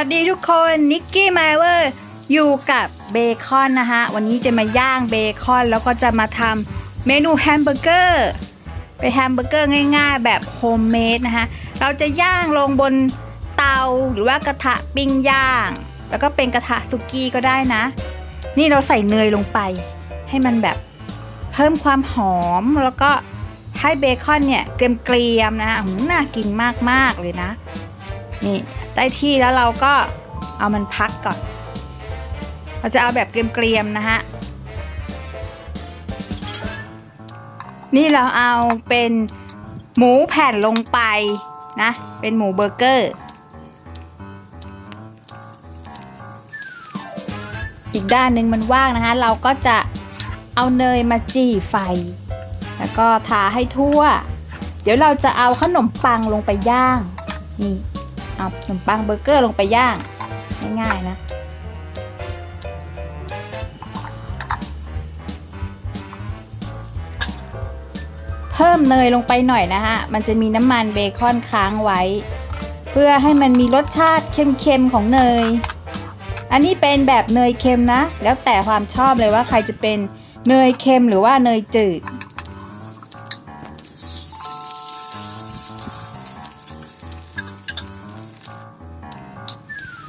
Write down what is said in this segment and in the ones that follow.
วัสดีทุกคนนิกกี้ไมเวอร์อยู่กับเบคอนนะคะวันนี้จะมาย่างเบคอนแล้วก็จะมาทำเมนูแฮมเบอร์เกอร์เป็นแฮมเบอร์เกอร์ง่ายๆ แบบโฮมเมดนะคะเราจะย่างลงบนเตาหรือว่ากระทะปิ้งย่าง แล้วก็เป็นกระทะสุกี้ก็ได้นะ นี่เราใส่เนยลงไป ให้มันแบบเพิ่มความหอมแล้วก็ให้เบคอนเนี่ยเกรียมๆนะหน่ากินมากๆเลยนะ นี่ ได้ที่แล้วเราก็เอามันพักก่อน เราจะเอาแบบเกรียมๆนะฮะ นี่เราเอาเป็นหมูแผ่นลงไปนะ เป็นหมูเบอร์เกอร์ อีกด้านหนึ่งมันว่างนะคะ เราก็จะเอาเนยมาจี่ไฟ แล้วก็ทาให้ทั่ว เดี๋ยวเราจะเอาขนมปังลงไปย่าง นี่ เอาขนมปังเบอร์เกอร์ลงไปย่าง ง่ายๆนะ เพิ่มเนยลงไปหน่อยนะฮะ มันจะมีน้ำมันเบคอนค้างไว้ เพื่อให้มันมีรสชาติเค็มๆของเนย อันนี้เป็นแบบเนยเค็มนะ แล้วแต่ความชอบเลยว่าใครจะเป็นเนยเค็มหรือว่าเนยจืด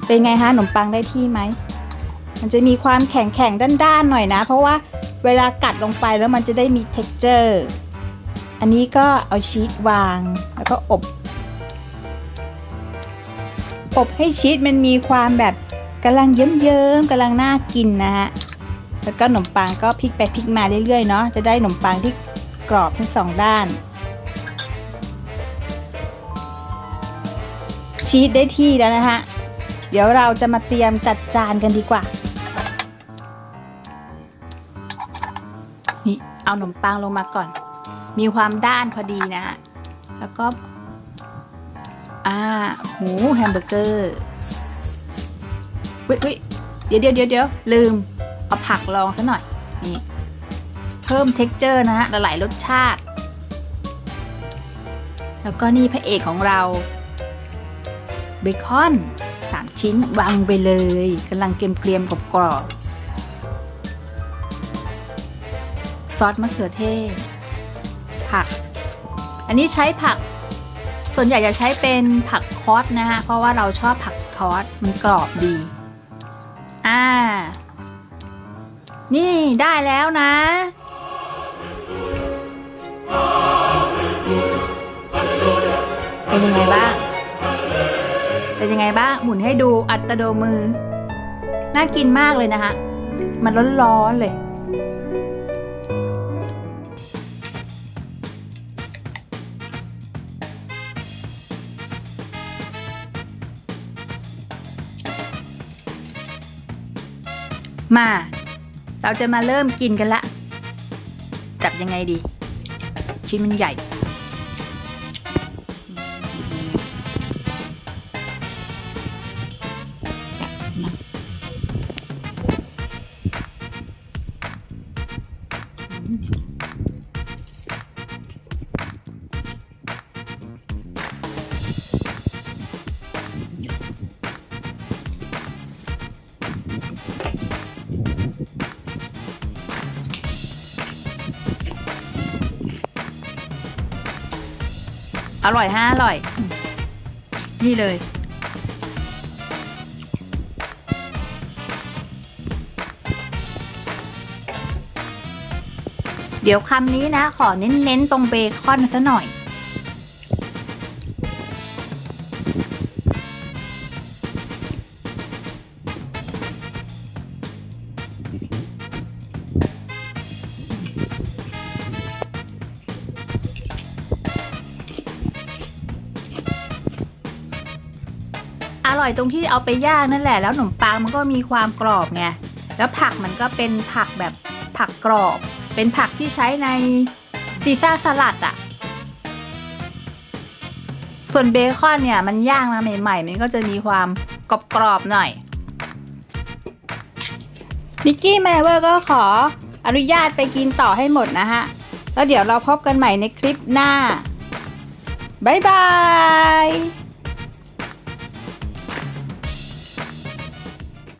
เป็นไงคะขนมปังได้ที่ไหม มันจะมีความแข็งแข็งๆด้านๆหน่อยนะ เพราะว่าเวลากัดลงไปแล้วมันจะได้มี texture อันนี้ก็เอาชีสวางแล้วก็อบ อบให้ชีสมันมีความแบบกำลังเยิ้มๆกำลังน่ากินนะฮะแล้วก็ขนมปังก็พลิกไปพลิกมาเรื่อยๆเนาะจะได้ขนมปังที่กรอบทั้งสองด้าน ชีสได้ที่แล้วนะฮะ เดี๋ยวเราจะมาเตรียมจัดจานกันดีกว่า นี่เอาขนมปังลงมาก่อน มีความด้านพอดีนะ แล้วก็ อ่า หมูแฮมเบอร์เกอร์วิวิเดี๋ยวเดี๋ยวเดี๋ยวเดี๋ยวลืม เอาผักลองซะหน่อย นี่ เพิ่มเท็กเจอร์นะฮะ หลายรสชาติ แล้วก็นี่พระเอกของเรา เบคอน สามชิ้นวางไปเลยกำลังเกรียมๆกรอบๆซอสมะเขือเทศ ผัก อันนี้ใช้ผัก ส่วนใหญ่จะใช้เป็นผักคอสนะฮะ เพราะว่าเราชอบผักคอสมันกรอบดี อ่า นี่ได้แล้วนะเป็นยังไงบ้าง เป็นยังไงบ้างหมุนให้ดูอัตโนมือ น่ากินมากเลยนะคะมันร้อนๆเลยมา เราจะมาเริ่มกินกันละ จับยังไงดี ชิ้นมันใหญ่ อร่อยฮะอร่อย นี่เลย เดี๋ยวคำนี้นะ ขอเน้นๆตรงเบคอนซะหน่อย อร่อยตรงที่เอาไปย่างนั่นแหละแล้วขนมปังมันก็มีความกรอบไงแล้วผักมันก็เป็นผักแบบผักกรอบ เป็นผักที่ใช้ในซีซ่าสลัดอะ่ะ ส่วนเบคอนเนี่ยมันย่างมาใหม่ๆ มันก็จะมีความกรอบๆหน่อยนิกกี้แมเวอร์ก็ขออนุญาตไปกินต่อให้หมดนะฮะ แล้วเดี๋ยวเราพบกันใหม่ในคลิปหน้า บ๊ายบาย